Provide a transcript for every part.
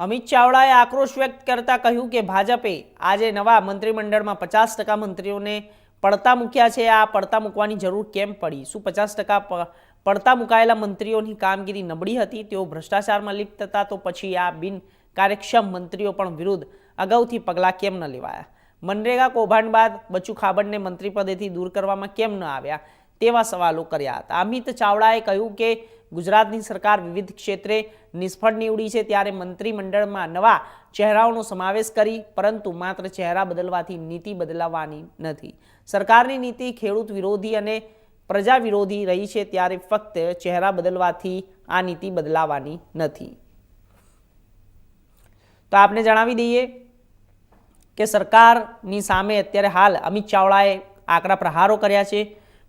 અમિત ચાવડાએ આક્રોશ વ્યક્ત કરતા કહ્યું કે ભાજપે આજે નવા મંત્રીમંડળમાં પચાસ ટકા મંત્રીઓને પડતા મૂક્યા છે. આ પડતા મૂકવાની જરૂર કેમ પડી? શું પચાસ ટકા પડતા મુકાયેલા મંત્રીઓની કામગીરી નબળી હતી? તેઓ ભ્રષ્ટાચારમાં લિપ્ત હતા તો પછી આ બિન કાર્યક્ષમ મંત્રીઓ પણ વિરુદ્ધ અગાઉથી પગલાં કેમ ન લેવાયા? મનરેગા કૌભાંડ બાદ બચુ ખાબડને મંત્રીપદેથી દૂર કરવામાં કેમ ન આવ્યા તેવા સવાલો કર્યા હતા. અમિત ચાવડાએ કહ્યું કે ગુજરાતની સરકાર વિવિધ ક્ષેત્રે નિષ્ફળ નીવડી છે ત્યારે મંત્રીમંડળમાં નવા ચહેરાઓનો સમાવેશ કરી, પરંતુ માત્ર ચહેરા બદલવાથી નીતિ બદલાવાની નથી. સરકારની નીતિ ખેડૂત વિરોધી અને પ્રજા વિરોધી રહી છે ત્યારે ફક્ત ચહેરા બદલવાથી આ નીતિ બદલાવાની નથી. તો આપને જણાવી દઈએ કે સરકારની સામે અત્યારે હાલ અમિત ચાવડાએ આકરા પ્રહારો કર્યા છે.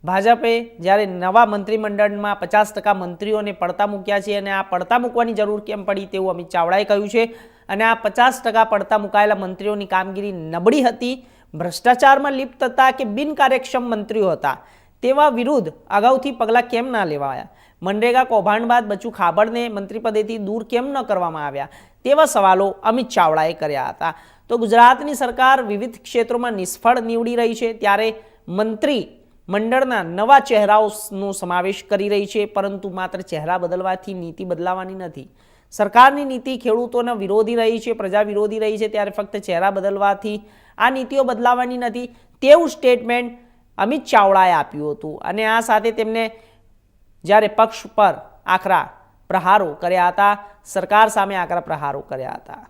ભાજપે જ્યારે નવા મંત્રીમંડળમાં પચાસ ટકા મંત્રીઓને પડતા મૂક્યા છે અને આ પડતા મૂકવાની જરૂર કેમ પડી તેવું અમિત ચાવડાએ કહ્યું છે. અને આ પચાસ ટકા પડતા મુકાયેલા મંત્રીઓની કામગીરી નબળી હતી. ભ્રષ્ટાચારમાં લિપ્ત હતા કે બિનકાર્યક્ષમ મંત્રીઓ હતા? તેવા વિરુદ્ધ અગાઉથી પગલાં કેમ ના લેવાયા? મનરેગા કૌભાંડ બાદ બચુ ખાબડને મંત્રીપદેથી દૂર કેમ ન કરવામાં આવ્યા? તેવા સવાલો અમિત ચાવડાએ કર્યા હતા. તો ગુજરાતની સરકાર વિવિધ ક્ષેત્રોમાં નિષ્ફળ નીવડી રહી છે. ત્યારે મંત્રી મંડળના નવા ચહેરાઓનો સમાવેશ કરી રહી છે, પરંતુ માત્ર ચહેરા બદલવાથી નીતિ બદલાવાની નથી. સરકારની નીતિ ખેડૂતોના વિરોધી રહી છે, પ્રજા વિરોધી રહી છે, ત્યારે ફક્ત ચહેરા બદલવાથી આ નીતિઓ બદલાવાની નથી તેવું સ્ટેટમેન્ટ અમિત ચાવડાએ આપ્યું હતું. અને આ સાથે તેમને જ્યારે પક્ષ પર આકરા પ્રહારો કર્યા હતા, સરકાર સામે આકરા પ્રહારો કર્યા હતા.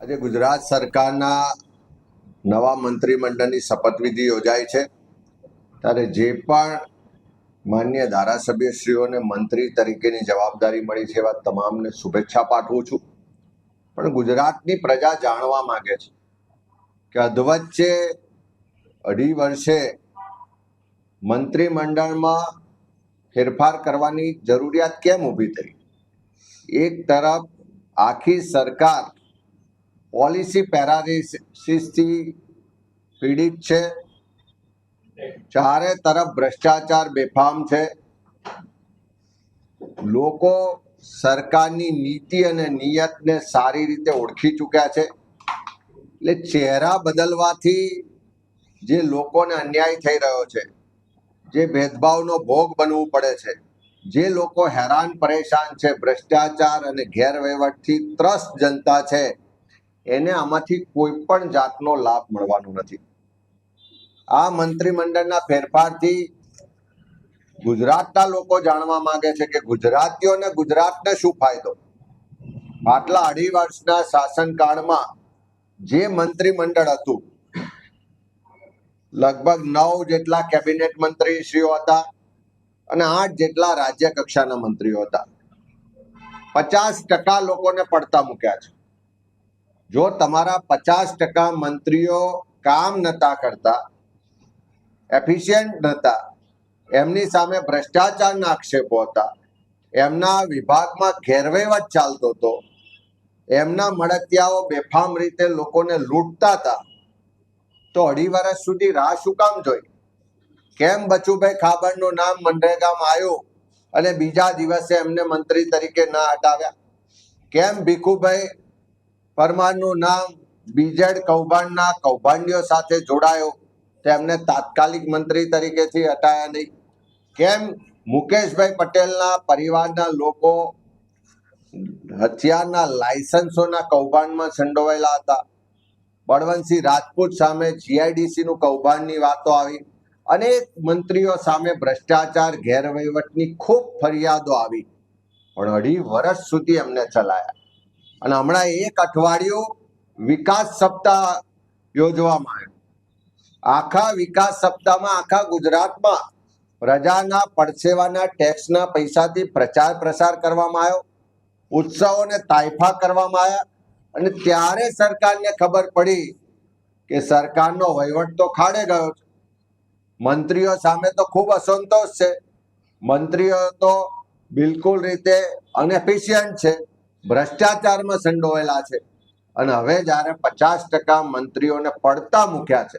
આજે ગુજરાત સરકારના નવા મંત્રીમંડળની શપથવિધિ યોજાય છે. ત્યારે જે પણ માન્ય ધારાસભ્યશ્રીઓને મંત્રી તરીકેની જવાબદારી મળી છે એવા તમામને શુભેચ્છા પાઠવું છું. પણ ગુજરાતની પ્રજા જાણવા માગે છે કે અધવચ્ચે અઢી વર્ષે મંત્રીમંડળમાં ફેરફાર કરવાની જરૂરિયાત કેમ ઊભી થઈ? એક તરફ આખી સરકાર પોલિસી પેરાલિસિસથી પીડિત છે. ચારે તરફ ભ્રષ્ટાચાર બેફામ છે. લોકો સરકારની નીતિ અને નિયતને સારી રીતે ઓળખી ચૂક્યા છે. એટલે ચહેરા બદલવાથી જે લોકોને અન્યાય થઈ રહ્યો છે, જે ભેદભાવનો ભોગ બનવું પડે છે, જે લોકો હેરાન પરેશાન છે, ભ્રષ્ટાચાર અને ગેરવહીવટથી ત્રસ્ત જનતા છે એને આમાંથી કોઈ પણ જાતનો લાભ મળવાનો નથી. આ મંત્રીમંડળના ફેરફારથી ગુજરાતના લોકો જાણવા માંગે છે કે ગુજરાતીઓને ગુજરાતને શું ફાયદો? આટલા અઢી વર્ષના શાસનકાળમાં જે મંત્રીમંડળ હતું, લગભગ નવ જેટલા કેબિનેટ મંત્રીશ્રીઓ હતા અને આઠ જેટલા રાજ્ય કક્ષાના મંત્રીઓ હતા. પચાસ ટકા લોકોને પડતા મૂક્યા છે. જો તમારા પચાસ ટકા મંત્રીઓ કામ નતા કરતા એફિશિયન્ટ નતા, એમની સામે ભ્રષ્ટાચારના આક્ષેપો હતા, એમના વિભાગમાં ગેરવહીવટ ચાલતો હતો, એમના મળતિયાઓ બેફામ રીતે લોકોને લૂંટતા હતા, તો અઢી વર્ષ સુધી રાહ શું કામ જોઈ? કેમ બચુભાઈ ખાબડનું નામ મનરેગામાં આવ્યું અને બીજા દિવસે એમને મંત્રી તરીકે ના હટાવ્યા? કેમ ભીખુભાઈ પરમારનું નામ બીજેડ કૌભાંડના કૌભાંડીઓ સાથે જોડાયો. તેમને તાત્કાલિક મંત્રી તરીકેથી હટાયા નહીં. કેમ? મુકેશભાઈ પટેલના પરિવારના લોકો હથિયારના લાયસન્સોના કૌભાંડમાં સંડોવાયેલા હતા. બળવંતસિંહ રાજપૂત સામે જીઆઈડીસીનું કૌભાંડની વાતો આવી અનેક મંત્રીઓ સામે ભ્રષ્ટાચાર ગેરવહીવટની ખૂબ ફરિયાદો આવી. પણ અઢી વર્ષ સુધી એમને ચલાયા. અને હમણાં એક અઠવાડિયું વિકાસ સપ્તાહ યોજવામાં આવ્યો. આખા વિકાસ સપ્તાહમાં આખા ગુજરાતમાં પ્રજાના પડસેવાના, ટેક્સના પૈસાથી પ્રચાર પ્રસાર કરવામાં આવ્યો. ઉત્સવોને તાઇફા કરવામાં આવ્યા. અને ત્યારે સરકારને ખબર પડી કે સરકારનો વહીવટ તો ખાડે ગયો છે. મંત્રીઓ સામે તો ખૂબ અસંતોષ છે. મંત્રીઓ તો બિલકુલ રીતે અનએફિશિયન્ટ છે. ભ્રષ્ટાચારમાં સંડોવાયેલા છે. અને હવે જ્યારે પચાસ ટકા મંત્રીઓને પડતા મૂક્યા છે.